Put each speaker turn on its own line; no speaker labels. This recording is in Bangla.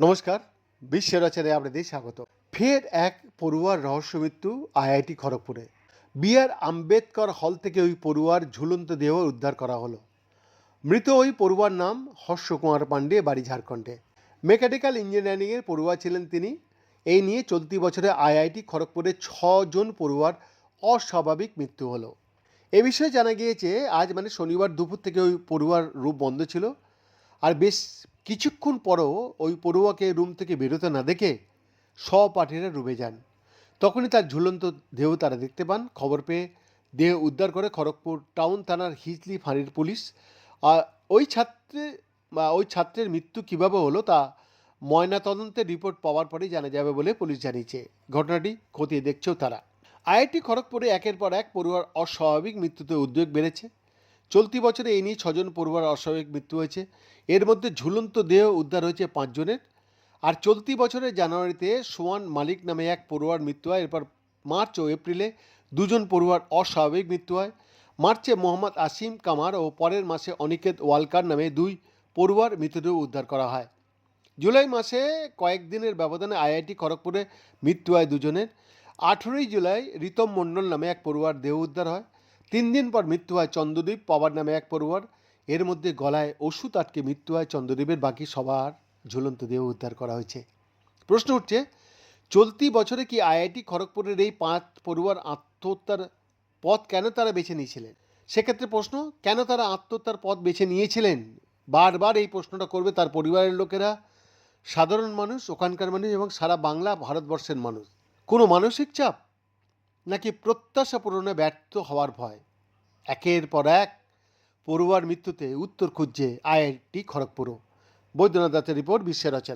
নমস্কার বিশ্ব রচনায় আপনাদের স্বাগত। ফের এক পড়ুয়ার রহস্য মৃত্যু আইআইটি খড়গপুরে। বি আর আম্বেদকর হল থেকে ওই পড়ুয়ার ঝুলন্ত দেহ উদ্ধার করা হলো। মৃত ওই পড়ুয়ার নাম হর্ষ কুমার পাণ্ডে, বাড়ি ঝাড়খণ্ডে। মেকানিক্যাল ইঞ্জিনিয়ারিংয়ের পড়ুয়া ছিলেন তিনি। এই নিয়ে চলতি বছরে আইআইটি খড়গপুরে ছজন পড়ুয়ার অস্বাভাবিক মৃত্যু হলো। এ বিষয়ে জানা গিয়েছে, আজ মানে শনিবার দুপুর থেকে ওই পড়ুয়ার রূপ বন্ধ ছিল। আর বেশ কিছুক্ষণ পরও ওই পড়ুয়াকে রুম থেকে বেরোতে না দেখে সহপাঠীরা রুমে যান। তখনই তার ঝুলন্ত দেহ তারা দেখতে পান। খবর পেয়ে দেহ উদ্ধার করে খড়গপুর টাউন থানার হিজলি ফাঁড়ির পুলিশ। আর ওই ছাত্রে, বা ওই ছাত্রের মৃত্যু কীভাবে হলো তা ময়নাতদন্তের রিপোর্ট পাওয়ার পরেই জানা যাবে বলে পুলিশ জানিয়েছে। ঘটনাটি খতিয়ে দেখছেও তারা। আইআইটি খড়গপুরে একের পর এক পড়ুয়ার অস্বাভাবিক মৃত্যুতে উদ্বেগ বেড়েছে। চলতি বছরে এই নিয়ে ছজন পড়ুয়ার অস্বাভাবিক মৃত্যু হয়েছে। এর মধ্যে ঝুলন্ত দেহ উদ্ধার হয়েছে পাঁচজনের। আর চলতি বছরের জানুয়ারিতে সোয়ান মালিক নামে এক পড়ুয়ার মৃত্যু হয়। এরপর মার্চ ও এপ্রিলে দুজন পড়ুয়ার অস্বাভাবিক মৃত্যু হয়। মার্চে মোহাম্মদ আসিম কামার ও পরের মাসে অনিকেত ওয়ালকার নামে দুই পড়ুয়ার মৃতদেহ উদ্ধার করা হয়। জুলাই মাসে কয়েকদিনের ব্যবধানে আইআইটি খড়গপুরে মৃত্যু হয় দুজনের। আঠেরোই জুলাই রিতম মণ্ডল নামে এক পড়ুয়ার দেহ উদ্ধার হয়। তিন দিন পর মৃত্যু হয় চন্দ্রদ্বীপ পাওয়ার নামে এক পড়ুয়ার। এর মধ্যে গলায় ওষুধ আটকে মৃত্যু হয় চন্দ্রদ্বীপের বাকি সবার ঝুলন্ত দেহ উদ্ধার করা হয়েছে। প্রশ্ন উঠছে, চলতি বছরে কি আইআইটি খড়গপুরের এই পাঁচ পড়ুয়ার আত্মহত্যার পথ কেন তারা বেছে নিয়েছিলেন? সেক্ষেত্রে প্রশ্ন, কেন তারা আত্মহত্যার পথ বেছে নিয়েছিলেন? বারবার এই প্রশ্নটা করবে তার পরিবারের লোকেরা। সাধারণ মানুষ, ওখানকার মানুষ এবং সারা বাংলা, ভারতবর্ষের মানুষ। কোনো মানসিক চাপ নাকি প্রত্যাশা পূরণে ব্যর্থ হওয়ার ভয়? একের পর এক পড়ুয়ার মৃত্যুতে উত্তর খুঁজছে আইআইটি খড়গপুরও বৈদ্যনাথ দাসের রিপোর্ট বিশ্বের রচনা